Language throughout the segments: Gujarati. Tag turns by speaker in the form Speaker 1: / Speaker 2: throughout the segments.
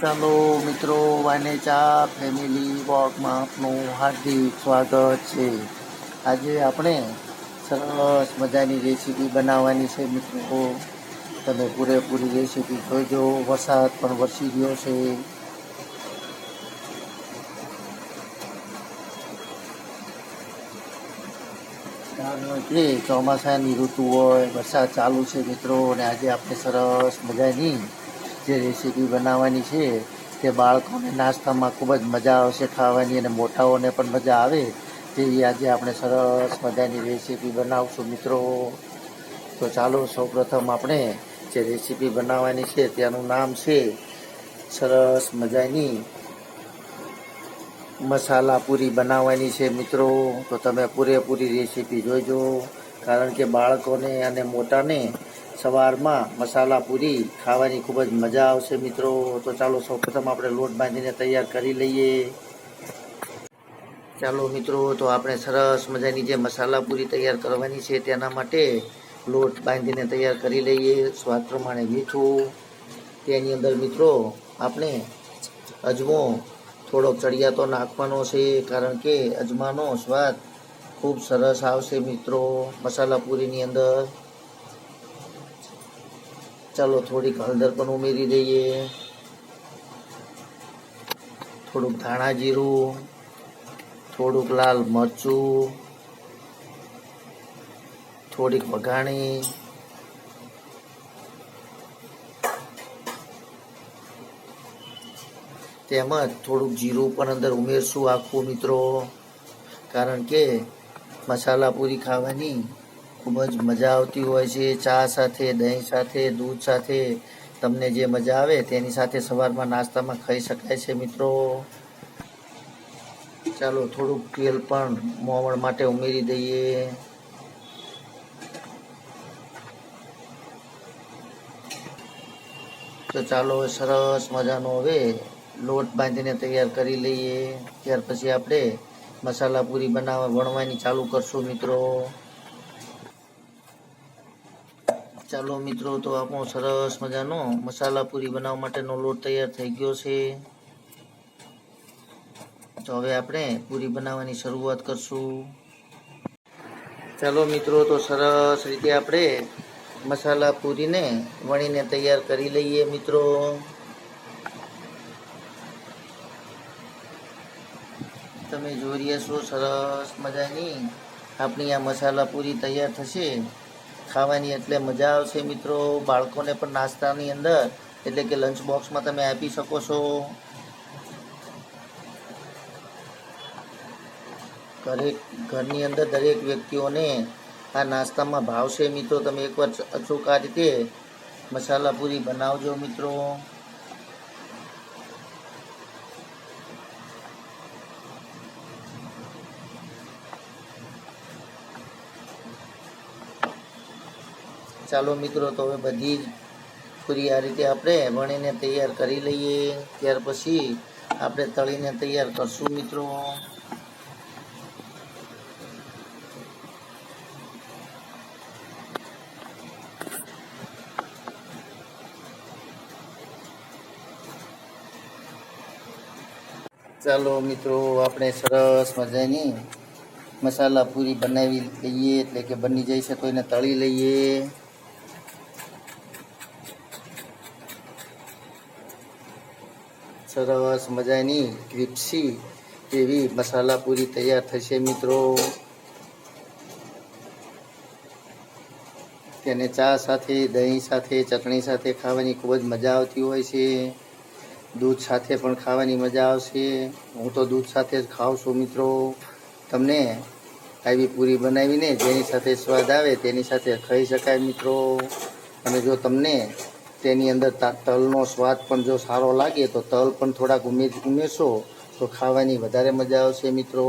Speaker 1: ચાલો મિત્રો વાનેચા ફેમિલી વોકમાં આપનું હાર્દિક સ્વાગત છે. આજે આપણે સરસ મજાની રેસીપી બનાવવાની છે મિત્રો. તમે પૂરેપૂરી રેસીપી જોજો. વરસાદ પણ વરસી ગયો છે. કે ચોમાસાની ઋતુ હોય, વરસાદ ચાલુ છે મિત્રો, અને આજે આપણે સરસ મજાની જે રેસીપી બનાવવાની છે, તે બાળકોને નાસ્તામાં ખૂબ જ મજા આવશે ખાવાની અને મોટાઓને પણ મજા આવે તેવી આજે આપણે સરસ મજાની રેસીપી બનાવશું મિત્રો. તો ચાલો સૌપ્રથમ આપણે જે રેસીપી બનાવવાની છે તેનું નામ છે સરસ મજાની મસાલા પૂરી બનાવવાની છે મિત્રો. તો તમે પૂરેપૂરી રેસીપી જોઈજો, કારણ કે બાળકોને અને મોટાને સવારમાં મસાલા પૂરી, ખાવાની ખૂબ જ મજા આવશે મિત્રો. તો ચાલો સૌપ્રથમ આપણે લોટ બાંધીને તૈયાર કરી લઈએ. ચાલો મિત્રો, તો આપણે સરસ મજાની જે મસાલા પૂરી તૈયાર કરવાની છે તેના માટે લોટ બાંધીને તૈયાર કરી લઈએ સ્વાદ પ્રમાણે મીઠું. તેની અંદર મિત્રો, આપણે અજમો થોડોક ચડિયાતો નાખવાનો છે, કારણ કે અજમાનો સ્વાદ ખૂબ સરસ આવશે મિત્રો. મસાલા પૂરીની અંદર. ચાલો થોડીક હળદર પણ ઉમેરી દઈએ. થોડુંક ધાણા જીરું, થોડુંક લાલ મરચું, થોડીક વઘાણી. તેમજ થોડુંક જીરું પણ અંદર ઉમેરશું આખું મિત્રો. કારણ કે મસાલા પૂરી ખાવાની ખૂબ જ મજા આવતી હોય છે. ચા સાથે, દહીં સાથે, દૂધ સાથે. તમને જે મજા આવે તેની સાથે સવારમાં નાસ્તામાં ખાઈ શકાય છે મિત્રો. ચાલો, થોડુંક તેલ પણ મોવણ માટે ઉમેરી દઈએ. તો ચાલો સરસ મજાનો હવે લોટ બાંધીને તૈયાર કરી લઈએ. ત્યાર પછી આપણે મસાલા પૂરી બનાવવા, વણવાની ચાલુ કરશું મિત્રો. ચાલો મિત્રો, તો આપણો સરસ મજાનો મસાલા પૂરી બનાવવા માટેનો લોટ તૈયાર થઈ ગયો છે. તો હવે આપણે પૂરી બનાવવાની શરૂઆત કરશું. ચાલો મિત્રો, તો સરસ રીતે આપણે મસાલા પૂરીને વણીને તૈયાર કરી લઈએ મિત્રો. તમે જોઈ રહ્યા છો, સરસ મજાની આપણી આ મસાલા પૂરી તૈયાર થશે. ખાવાની એટલે મજા આવશે મિત્રો. બાળકોને પણ નાસ્તાની અંદર, એટલે કે લંચ બોક્સમાં તમે આપી શકો છો. દરેક ઘરની અંદર દરેક વ્યક્તિઓને આ નાસ્તામાં ભાવશે મિત્રો. તમે એકવાર અચૂક આ રીતે મસાલા પૂરી બનાવજો મિત્રો. ચાલો મિત્રો, તો હવે બધી જ પૂરી આ રીતે આપણે વણીને તૈયાર કરી લઈએ. ત્યાર પછી આપણે તળીને તૈયાર કરશું મિત્રો. ચાલો મિત્રો, આપણે સરસ મજાની મસાલા પૂરી બનાવી લઈએ. એટલે કે બની છે તો એને તળી લઈએ. સરસ મજાની ક્રિપ્સી એવી મસાલા પૂરી તૈયાર થશે મિત્રો? તેને ચા સાથે, દહીં સાથે, ચટણી સાથે ખાવાની ખૂબ જ મજા આવતી હોય છે. દૂધ સાથે પણ ખાવાની મજા આવશે. હું તો દૂધ સાથે જ ખાઉં છું મિત્રો. તમને આવી પૂરી બનાવીને જેની સાથે સ્વાદ આવે તેની સાથે ખાઈ શકાય મિત્રો. અને જો તમને તેની અંદર તલનો સ્વાદ પણ જો સારો લાગે તો તલ પણ થોડાક ઉમેર ઉમેરશો તો ખાવાની વધારે મજા આવશે મિત્રો.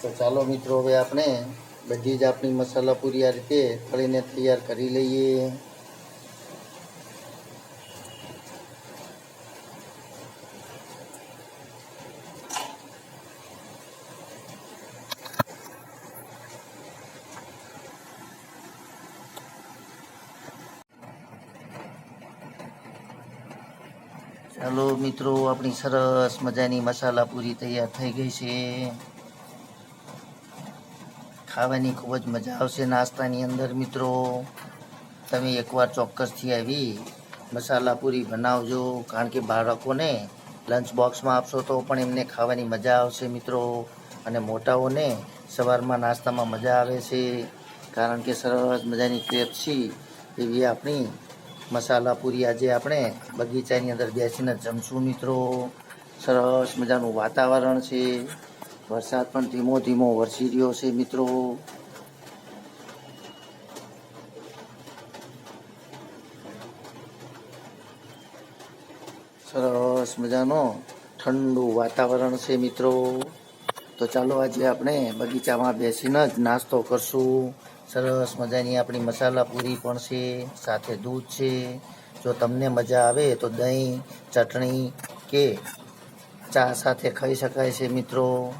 Speaker 1: તો ચાલો મિત્રો, હવે આપણે બધી જ આપણી મસાલા પૂરી આ રીતે તળીને તૈયાર કરી લઈએ. ચાલો મિત્રો, આપણી સરસ મજાની મસાલા પૂરી તૈયાર થઈ ગઈ છે. ખાવાની ખૂબ જ મજા આવશે નાસ્તાની અંદર મિત્રો. તમે એકવાર ચોક્કસથી આવી મસાલા પૂરી બનાવજો, કારણ કે બાળકોને લંચ બોક્સમાં આપશો તો પણ એમને ખાવાની મજા આવશે મિત્રો. અને મોટાઓને સવારમાં નાસ્તામાં મજા આવે છે, કારણ કે સરસ મજાની ક્રેપ્સી એવી આપણી મસાલા પૂરી આજે આપણે બગીચાની અંદર બેસીને જમશું મિત્રો. સરસ મજાનું વાતાવરણ છે. વરસાદ પણ ધીમો ધીમો વરસી રહ્યો છે મિત્રો. સરસ મજાનો ઠંડુ વાતાવરણ છે મિત્રો. તો ચાલો આજે આપણે બગીચામાં બેસીને જ નાસ્તો કરશું. સરસ મજાની આપણી મસાલા પૂરી પણ છે, સાથે દૂધ છે. જો તમને મજા આવે તો દહીં, ચટણી કે ચા સાથે ખાઈ શકાય છે મિત્રો.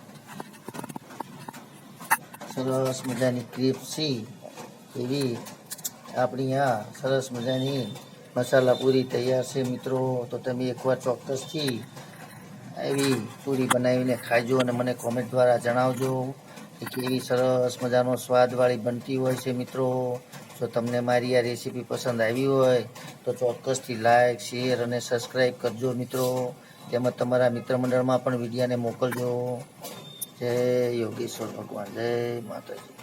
Speaker 1: સરસ મજાની ક્રિપ્સી એવી આપણી આ સરસ મજાની મસાલા પૂરી તૈયાર છે મિત્રો. તો તમે એકવાર ચોક્કસથી એવી પૂરી બનાવીને ખાજો અને મને કોમેન્ટ દ્વારા જણાવજો. કેવી સરસ મજાનો સ્વાદવાળી બનતી હોય છે મિત્રો. જો તમને મારી આ રેસીપી પસંદ આવી હોય, તો ચોક્કસથી લાઈક શેર અને સબસ્ક્રાઈબ કરજો મિત્રો. તેમજ તમારા મિત્ર મંડળમાં પણ વિડીયાને મોકલજો. જય યોગેશ્વર ભગવાન. જય માતાજી.